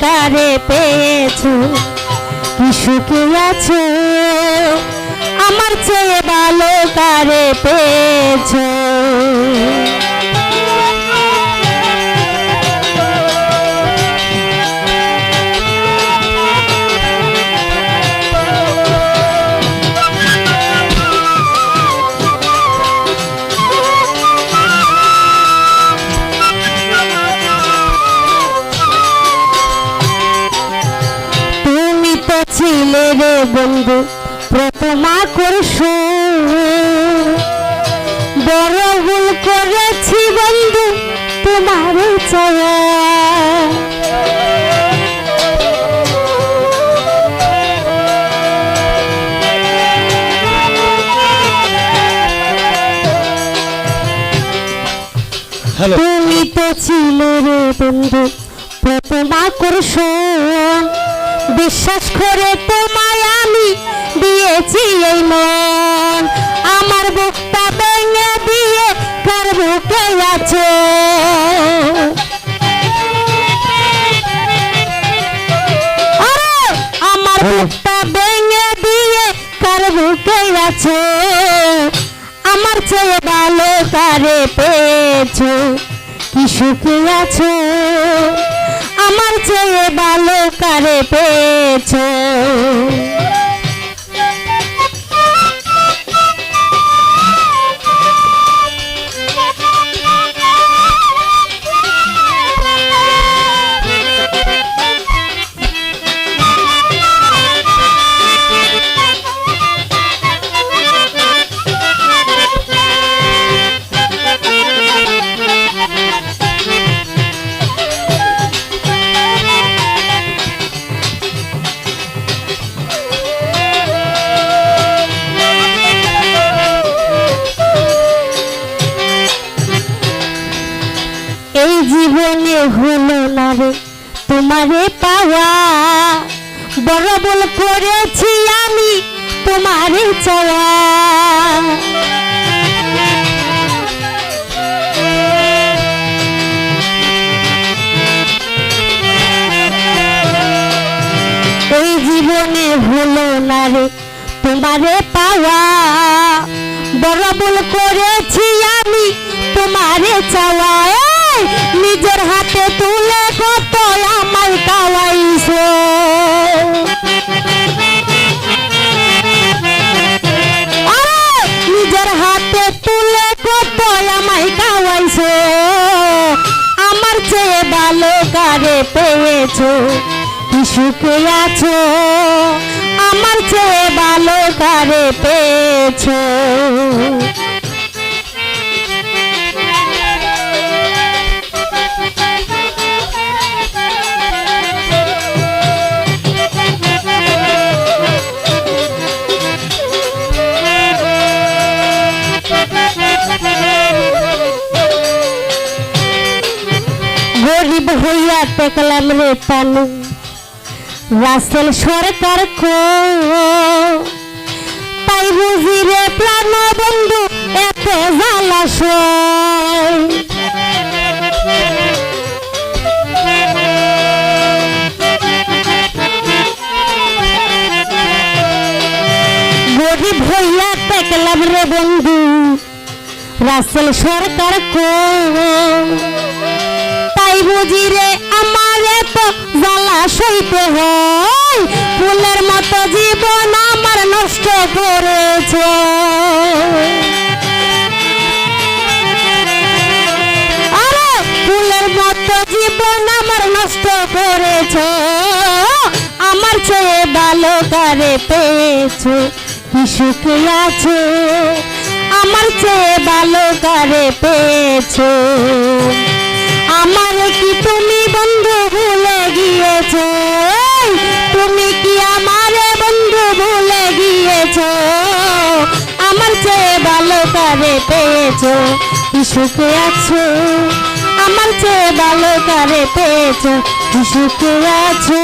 কারে পেয়েছ। কি সুখে আছো? আমার চেয়ে ভালো কারে পেয়েছ। রে বন্ধু প্রথম আকর্ষণ বড় ভুল করেছি বন্ধু তোমার তুমি তো ছিলে রে বন্ধু প্রথম আকর্ষণ বিশ্বাস করে তোমায় আমি দিয়েছি এই মন। আমার বুকটা ভেঙে দিয়ে কার বুকে আছে? আমার বুকটা ভেঙে দিয়ে কার বুকে আছে? আমার চেয়ে ভালো কারে পেয়েছ? কি সুখে আছো? পেয়েছ হলো না রে তোমারে পাওয়া বড় বল করেছি আমি, তোমারে চাওয়া। এই জীবনে হলো না রে তোমারে পাওয়া বড় ভুল করেছি আমি, তোমারে চাওয়া। নিজের হাতে তুলে কত আমায় কাওয়াইছো নিজের হাতে তুলে কত আমায় কাওয়াইছো আমার চেয়ে ভালো কারে পেয়েছ? সুখে আছো? আমার চেয়ে ভালো কারে পেয়েছ? হইয়া টেকলাম রে পানু। রাসেল সরকার কো। তাই বুঝি রে প্রাণ বন্ধু, এত জালাশয় গরিব হইয়া টেকলাম রে বন্ধু, রাসেল সরকার কো। তাই বুঝি সইতে হয়। ফুলের মতো জীবন আমার নষ্ট করেছ। ফুলের মতো জীবন আমার নষ্ট করেছ। আমার চেয়ে ভালো কারে পেয়েছ? কি আছো? আমার চেয়ে ভালো কারে পেয়েছ? আমার কি পেয়েছ কি সুখে আছো আমার চেয়ে ভালো কারে পেয়েছ কি সুখে আছো